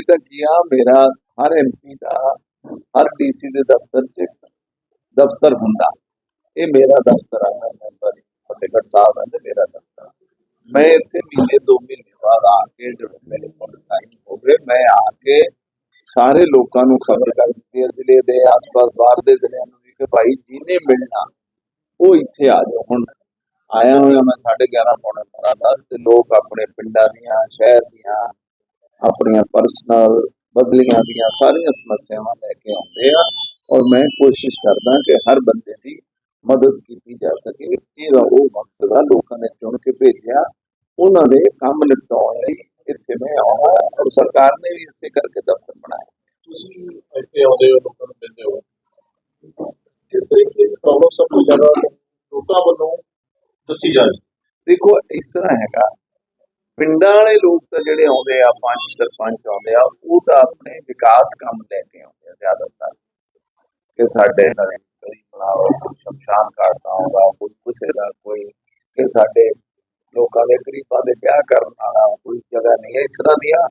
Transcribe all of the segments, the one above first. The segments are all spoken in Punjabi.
ਐਮਪੀ ਤਾਂ ਕੀਆ ਮੇਰਾ ਹਰ ਐਮਪੀ ਦਾ, ਹਰ ਡੀਸੀ ਦੇ ਦਫ਼ਤਰ 'ਚ ਦਫ਼ਤਰ ਹੁੰਦਾ। ਇਹ ਮੇਰਾ ਦਫ਼ਤਰ ਆ, ਮੈਂ ਮੈਂਬਰ ਫਤਿਹਗੜ੍ਹ ਸਾਹਿਬ ਹੈ ਮੇਰਾ ਦਫ਼ਤਰ ਮੈਂ ਇੱਥੇ ਮਹੀਨੇ, ਦੋ ਮਹੀਨੇ ਬਾਅਦ ਆ ਕੇ ਜਦੋਂ ਮੇਰੇ ਕੋਲ ਟਾਈਮ ਹੋਵੇ ਮੈਂ ਆ ਕੇ ਸਾਰੇ ਲੋਕਾਂ ਨੂੰ ਖਬਰ ਕਰ ਦਿੱਤੀ। ਹੈ ਜ਼ਿਲ੍ਹੇ ਦੇ ਆਸ-ਪਾਸ, ਬਾਹਰ ਦੇ ਜ਼ਿਲ੍ਹਿਆਂ ਨੂੰ ਵੀ ਕਿ ਭਾਈ ਜਿਹਨੇ ਮਿਲਣਾ, ਉਹ ਇੱਥੇ ਆ ਜਾਓ। ਹੁਣ ਆਇਆ ਹੋਇਆ ਮੈਂ 11:30 ਪੌਣੇ 12 ਦਾ ਤੇ ਲੋਕ ਆਪਣੇ ਪਿੰਡਾਂ ਦੀਆਂ, ਸ਼ਹਿਰ ਦੀਆਂ ਆਪਣੀਆਂ ਪਰਸਨਲ ਬਦਲੀਆਂ ਦੀਆਂ ਸਾਰੀਆਂ ਸਮੱਸਿਆਵਾਂ ਲੈ ਕੇ ਆਉਂਦੇ ਆ। ਔਰ ਮੈਂ ਕੋਸ਼ਿਸ਼ ਕਰਦਾ ਕਿ ਹਰ ਬੰਦੇ ਦੀ ਮਦਦ ਕੀਤੀ ਜਾ ਸਕੇ। ਇਹਦਾ ਉਹ ਮਕਸਦ ਆ ਲੋਕਾਂ ਨੇ ਚੁਣ ਕੇ ਭੇਜਿਆ। ਉਹਨਾਂ ਦੇ ਕੰਮ ਨਿਪਟਾਉਣ ਲਈ ਇੱਥੇ ਮੈਂ ਆਉਣਾ ਔਰ ਸਰਕਾਰ ਨੇ ਵੀ ਇਸੇ ਕਰਕੇ ਦਫ਼ਤਰ ਬਣਾਇਆ। ਤੁਸੀਂ ਇੱਥੇ ਆਉਂਦੇ ਹੋ ਲੋਕਾਂ ਨੂੰ ਮਿਲਦੇ ਹੋ। ਕਿਸ ਤਰੀਕੇ ਦੀ ਪ੍ਰੋਬਲਮ ਸਭ ਤੋਂ ਜ਼ਿਆਦਾ ਲੋਕਾਂ ਵੱਲੋਂ ਦੱਸੀ ਜਾ ਰਹੀ ਦੇਖੋ ਇਸ ਤਰ੍ਹਾਂ ਹੈਗਾ ਪਿੰਡਾਂ ਵਾਲੇ ਲੋਕ ਤਾਂ ਜਿਹੜੇ ਆਉਂਦੇ ਆ, ਪੰਜ ਸਰਪੰਚ ਆਉਂਦੇ ਆ, ਉਹ ਤਾਂ ਆਪਣੇ ਵਿਕਾਸ ਕੰਮ ਲੈ ਕੇ ਆਉਂਦੇ ਆ ਜ਼ਿਆਦਾਤਰ। ਕਿ ਸਾਡੇ ਨਾਲ ਗਲੀ ਬਣਾਓ ਕੋਈ ਸ਼ਮਸ਼ਾਨ ਘਾਟ ਆਉਂਦਾ, ਕੋਈ ਕਿਸੇ ਦਾ ਕੋਈ, ਕਿ ਸਾਡੇ ਲੋਕਾਂ ਦੇ ਗਰੀਬਾਂ ਦੇ ਵਿਆਹ ਕਰਨ ਵਾਲਾ ਕੋਈ ਜਗ੍ਹਾ ਨਹੀਂ ਹੈ। ਇਸ ਤਰ੍ਹਾਂ ਦੀਆਂ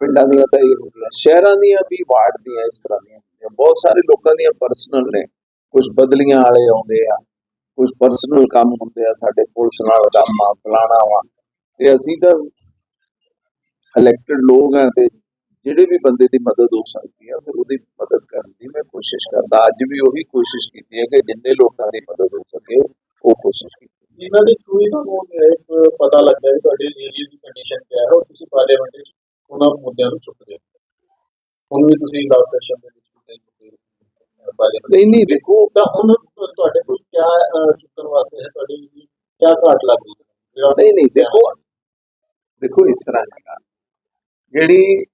ਪਿੰਡਾਂ ਦੀਆਂ ਤਾਂ ਇਹ ਹੁੰਦੀਆਂ ਸ਼ਹਿਰਾਂ ਦੀਆਂ ਵੀ ਵਾਰਡ ਦੀਆਂ ਇਸ ਤਰ੍ਹਾਂ ਦੀਆਂ ਹੁੰਦੀਆਂ। ਬਹੁਤ ਸਾਰੇ ਲੋਕਾਂ ਦੀਆਂ ਪਰਸਨਲ ਨੇ। ਕੁਝ ਬਦਲੀਆਂ ਵਾਲੇ ਆਉਂਦੇ ਆ ਕੁਝ ਪਰਸਨਲ ਕੰਮ ਹੁੰਦੇ ਆ। ਸਾਡੇ ਪੁਲਿਸ ਨਾਲ ਕੰਮ ਆ, ਫਲਾਣਾ ਵਾ। ਤੇ ਅਸੀਂ ਤਾਂ ਇਲੈਕਟਡ ਲੋਕ ਆ ਤੇ ਜਿਹੜੇ ਵੀ ਬੰਦੇ ਦੀ ਮਦਦ ਹੋ ਸਕਦੀ ਆ ਫਿਰ ਉਹਦੀ ਮਦਦ ਕਰਨ ਦੀ ਮੈਂ ਕੋਸ਼ਿਸ਼ ਕਰਦਾ। ਅੱਜ ਵੀ ਉਹੀ ਕੋਸ਼ਿਸ਼ ਕੀਤੀ ਹੈ ਕਿ ਜਿੰਨੇ ਲੋਕਾਂ ਦੀ ਮਦਦ ਹੋ ਸਕੇ ਉਹ ਕੋਸ਼ਿਸ਼ ਕੀਤੀ ਇਹਨਾਂ ਦੇ ਥਰੂ ਹੀ ਤੁਹਾਨੂੰ ਪਤਾ ਲੱਗਦਾ ਹੈ ਤੁਹਾਡੇ ਏਰੀਆ ਦੀ ਕੰਡੀਸ਼ਨ ਕੀ ਹੈ ਔਰ ਤੁਸੀਂ ਪਾਰਲੀਮੈਂਟ ਵਿੱਚ ਉਹਨਾਂ ਮੁੱਦਿਆਂ ਨੂੰ ਚੁੱਕਦੇ ਹੋ ਹੁਣ ਵੀ ਤੁਸੀਂ ਲਾਸਟ ਸੈਸ਼ਨ ਦੇ ਵਿੱਚ ਨਹੀਂ ਨਹੀਂ ਦੇਖੋ ਤਾਂ ਹੁਣ ਤੁਹਾਡੇ ਕੋਲ ਕੀ ਚੁੱਕਣ ਵਾਸਤੇ ਹੈ ਤੁਹਾਡੀ ਕੀ ਘਾਟ ਲੱਗ ਰਹੀ ਹੈ? ਨਹੀਂ ਨਹੀਂ ਦੇਖੋ ਦੇਖੋ ਇਸ ਤਰ੍ਹਾਂ ਹੈਗਾ। ਜਿਹੜੀ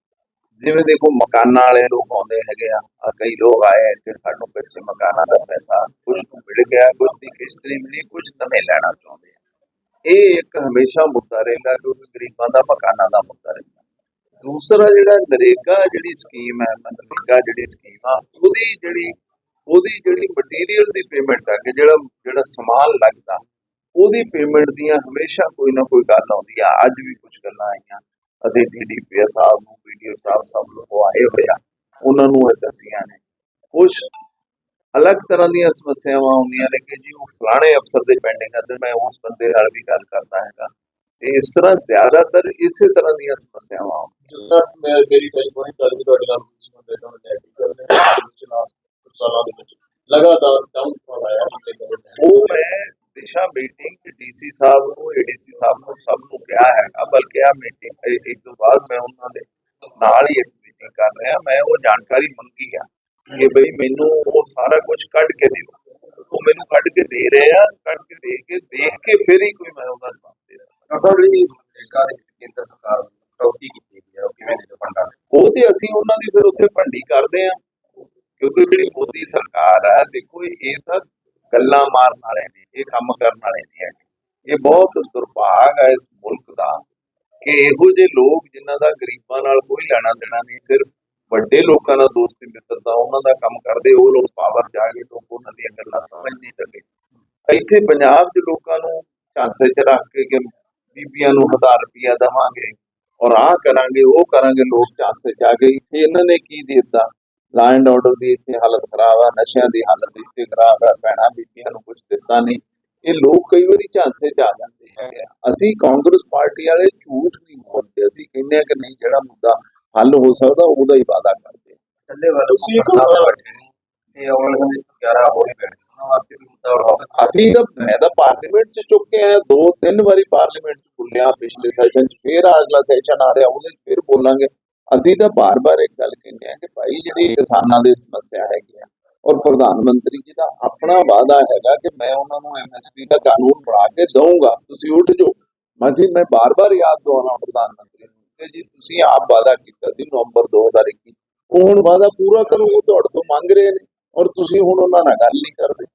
ਜਿਵੇਂ ਦੇਖੋ ਮਕਾਨਾਂ ਵਾਲੇ ਲੋਕ ਆਉਂਦੇ ਹੈਗੇ ਆ ਕਈ ਲੋਕ ਆਏ ਤੇ ਸਾਨੂੰ ਪਿੱਛੇ ਮਕਾਨਾਂ ਦਾ ਪੈਸਾ ਕੁਝ ਨੂੰ ਮਿਲ ਗਿਆ ਕੁਝ ਦੀ ਕਿਸ਼ਤ ਨਹੀਂ ਮਿਲੀ ਕੁਝ ਨਵੇਂ ਲੈਣਾ ਚਾਹੁੰਦੇ ਆ। ਇਹ ਇੱਕ ਹਮੇਸ਼ਾ ਮੁੱਦਾ ਰਹੇਗਾ ਕਿਉਂਕਿ ਗਰੀਬਾਂ ਦਾ, ਮਕਾਨਾਂ ਦਾ ਮੁੱਦਾ ਰਹੇਗਾ। ਦੂਸਰਾ ਜਿਹੜਾ ਨਰੇਗਾ ਜਿਹੜੀ ਸਕੀਮ ਹੈ ਨਰੇਗਾ ਜਿਹੜੀ ਸਕੀਮ ਆ, ਉਹਦੀ ਜਿਹੜੀ ਉਹਦੀ ਜਿਹੜੀ ਮਟੀਰੀਅਲ ਦੀ ਪੇਮੈਂਟ ਆ, ਕਿ ਜਿਹੜਾ ਜਿਹੜਾ ਸਮਾਨ ਲੱਗਦਾ ਉਹਦੀ ਪੇਮੈਂਟ ਦੀਆਂ ਹਮੇਸ਼ਾ ਕੋਈ ਨਾ ਕੋਈ ਗੱਲ ਆਉਂਦੀ ਆ। ਅੱਜ ਵੀ ਕੁਝ ਗੱਲਾਂ ਆਈਆਂ। ਅਸੀਂ ਡੀਡੀਪੀ ਸਾਹਿਬ ਨੂੰ ਵੀਡੀਓ ਸਾਹਿਬ ਸਭ ਨੂੰ ਆਏ ਹੋਇਆ ਉਹਨਾਂ ਨੂੰ ਇਹ ਦੱਸੀਆਂ ਨੇ। ਕੁਝ ਅਲੱਗ ਤਰ੍ਹਾਂ ਦੀਆਂ ਸਮੱਸਿਆਵਾਂ ਆਉਂਦੀਆਂ ਨੇ ਕਿ ਜੀ ਉਹ ਫਲਾਣੇ ਅਫਸਰ ਦੇ ਪੈਂਡਿੰਗ ਹੈ ਤੇ ਮੈਂ ਉਸ ਬੰਦੇ ਨਾਲ ਵੀ ਗੱਲ ਕਰਦਾ ਹੈਗਾ। ਤੇ ਇਸ ਤਰ੍ਹਾਂ ਜ਼ਿਆਦਾਤਰ ਇਸੇ ਤਰ੍ਹਾਂ ਦੀਆਂ ਸਮੱਸਿਆਵਾਂ ਆਉਂਦੀਆਂ ਜਿਸ ਮੇਰੀ ਟੈਲੀਫੋਨਿਕ ਗੱਲ ਵੀ ਤੁਹਾਡੇ ਨਾਲ ਲੈ ਕੇ ਕਰਦੇ ਹਾਂ ਪਿਛਲਾ ਕੁਝ ਸਾਲਾਂ ਦੇ ਵਿੱਚ ਲਗਾਤਾਰ ਡਾਊਨਫਾਲ ਆਇਆ ਹੈ ਉਹ ਮੈਂ ਦਿਸ਼ਾ ਮੀਟਿੰਗ ਡੀਸੀ ਸਾਹਿਬ ਨੂੰ ਏਡੀਸੀ ਸਾਹਿਬ ਨੂੰ ਸਭ ਨੂੰ ਕਿਹਾ ਹੈਗਾ ਬਲਕਿ ਆ ਮੀਟਿੰਗ ਇੱਕ ਤੋਂ ਬਾਅਦ ਮੈਂ ਉਹਨਾਂ ਦੇ ਨਾਲ ਹੀ ਇੱਕ ਮੀਟਿੰਗ ਕਰ ਰਿਹਾ ਮੈਂ ਉਹ ਜਾਣਕਾਰੀ ਮੰਗੀ ਆ ਕਿ ਬਈ ਮੈਨੂੰ ਉਹ ਸਾਰਾ ਕੁਝ ਕੱਢ ਕੇ ਦਿਓ। ਉਹ ਮੈਨੂੰ ਕੱਢ ਕੇ ਦੇ ਰਹੇ ਆ ਕੱਢ ਕੇ ਦੇ ਕੇ ਦੇਖ ਕੇ ਫਿਰ ਹੀ ਕੋਈ ਮੈਂ ਉਹਦਾ ਜਵਾਬ ਦੇ ਰਿਹਾ। ਤੁਹਾਡੀ ਸਰਕਾਰ ਕੇਂਦਰ ਸਰਕਾਰ ਕਟੌਤੀ ਕੀਤੀ ਗਈ ਹੈ ਉਹ ਕਿਵੇਂ ਦੇ ਫੰਡਾਂ ਉਹ ਤੇ ਅਸੀਂ ਉਹਨਾਂ ਦੀ ਫਿਰ ਉੱਥੇ ਭੰਡੀ ਕਰਦੇ ਆ ਕਿਉਂਕਿ ਜਿਹੜੀ ਮੋਦੀ ਸਰਕਾਰ ਆ ਦੇਖੋ ਇਹ ਤਾਂ ਗੱਲਾਂ ਮਾਰਨ ਵਾਲੇ ਨੇ, ਇਹ ਕੰਮ ਕਰਨ ਵਾਲੇ ਨਹੀਂ ਹੈਗੇ ਇਹ ਬਹੁਤ ਦੁਰਭਾਗ ਹੈ ਇਸ ਮੁਲਕ ਦਾ ਕਿ ਇਹੋ ਜਿਹੇ ਲੋਕ ਜਿਨ੍ਹਾਂ ਦਾ ਗਰੀਬਾਂ ਨਾਲ ਕੋਈ ਲੈਣਾ ਦੇਣਾ ਨਹੀਂ, ਸਿਰਫ ਵੱਡੇ ਲੋਕਾਂ ਨਾਲ ਦੋਸਤੀ ਮਿੱਤਰਤਾ ਉਹਨਾਂ ਦਾ ਕੰਮ ਕਰਦੇ, ਉਹ ਲੋਕ ਪਾਵਰ ਜਾ ਕੇ ਲੋਕ ਉਹਨਾਂ ਦੀਆਂ ਗੱਲਾਂ ਸਮਝ ਨਹੀਂ ਸਕੇ। ਇੱਥੇ ਪੰਜਾਬ 'ਚ ਲੋਕਾਂ ਨੂੰ ਝਾਂਸੇ 'ਚ ਰੱਖ ਕੇ ਕਿ ਬੀਬੀਆਂ ਨੂੰ 1000 ਰੁਪਇਆ ਦੇਵਾਂਗੇ ਔਰ ਆਹ ਕਰਾਂਗੇ, ਉਹ ਕਰਾਂਗੇ, ਲੋਕ ਝਾਂਸੇ 'ਚ ਆ ਗਏ। ਇੱਥੇ ਇਹਨਾਂ ਨੇ ਕੀ ਦੇ ਦਿੱਤਾ? ਲਾ ਐਂਡ ਆਰਡਰ ਦੀ ਇੱਥੇ ਹਾਲਤ ਖਰਾਬ ਆ ਨਸ਼ਿਆਂ ਦੀ ਹਾਲਤ ਇੱਥੇ ਖਰਾਬ ਆ ਭੈਣਾਂ ਬੀਬੀਆਂ ਨੂੰ ਕੁਝ ਦਿੱਤਾ ਨਹੀਂ ਇਹ ਲੋਕ ਕਈ ਵਾਰੀ ਝਾਂਸੇ 'ਚ ਆ ਜਾਂਦੇ ਹੈਗੇ ਆ। ਅਸੀਂ ਕਾਂਗਰਸ ਪਾਰਟੀ ਵਾਲੇ ਝੂਠ ਨਹੀਂ ਬੋਲਦੇ ਅਸੀਂ ਕਹਿੰਦੇ ਆ ਕਿ ਨਹੀਂ ਜਿਹੜਾ ਮੁੱਦਾ ਹੱਲ ਹੋ ਸਕਦਾ ਉਹਦਾ ਹੀ ਵਾਅਦਾ ਕਰਦੇ ਆ। ਥੱਲੇ ਵੱਲ ਤੁਸੀਂ ਇੱਕ ਬੈਠੇ ਨੇ ਤੇ ਆਉਣ ਵਾਲੇ 11 ਹੋਰ ਬੈਠੇ ਉਹਨਾਂ ਵਾਸਤੇ ਵੀ ਮੁੱਦਾ ਉਠਾਓ ਅਸੀਂ ਤਾਂ ਮੈਂ ਤਾਂ ਪਾਰਲੀਮੈਂਟ 'ਚ ਚੁੱਕੇ ਆ ਦੋ ਤਿੰਨ ਵਾਰੀ ਪਾਰਲੀਮੈਂਟ 'ਚ ਬੋਲਿਆ ਪਿਛਲੇ ਸੈਸ਼ਨ 'ਚ ਫੇਰ ਅਗਲਾ ਸੈਸ਼ਨ ਆ ਰਿਹਾ ਉਹਦੇ 'ਚ ਫੇਰ ਬੋਲਾਂਗੇ ਅਸੀਂ ਤਾਂ ਬਾਰ-ਬਾਰ ਇੱਕ ਗੱਲ ਕਹਿੰਦੇ ਆ ਕਿ ਭਾਈ ਜਿਹੜੀ ਕਿਸਾਨਾਂ ਦੀ ਸਮੱਸਿਆ ਹੈਗੀ ਆ, ਔਰ ਪ੍ਰਧਾਨ ਮੰਤਰੀ ਜੀ ਦਾ ਆਪਣਾ ਵਾਅਦਾ ਹੈਗਾ ਕਿ ਮੈਂ ਉਹਨਾਂ ਨੂੰ ਐਮਐਸਪੀ ਦਾ ਕਾਨੂੰਨ ਬਣਾ ਕੇ ਦਊਂਗਾ, ਤੁਸੀਂ ਉੱਠ ਜਾਓ। ਅਸੀਂ ਮੈਂ ਬਾਰ-ਬਾਰ ਯਾਦ ਦਿਵਾਉਣਾ ਪ੍ਰਧਾਨ ਮੰਤਰੀ ਨੂੰ ਕਿ ਜੀ, ਤੁਸੀਂ ਆਪ ਵਾਅਦਾ ਕੀਤਾ ਸੀ ਨਵੰਬਰ 2021 ਉਹ ਹੁਣ ਵਾਅਦਾ ਪੂਰਾ ਕਰੋ ਉਹ ਤੁਹਾਡੇ ਤੋਂ ਮੰਗ ਰਹੇ ਨੇ, ਔਰ ਤੁਸੀਂ ਹੁਣ ਉਹਨਾਂ ਨਾਲ ਗੱਲ ਨਹੀਂ ਕਰਦੇ।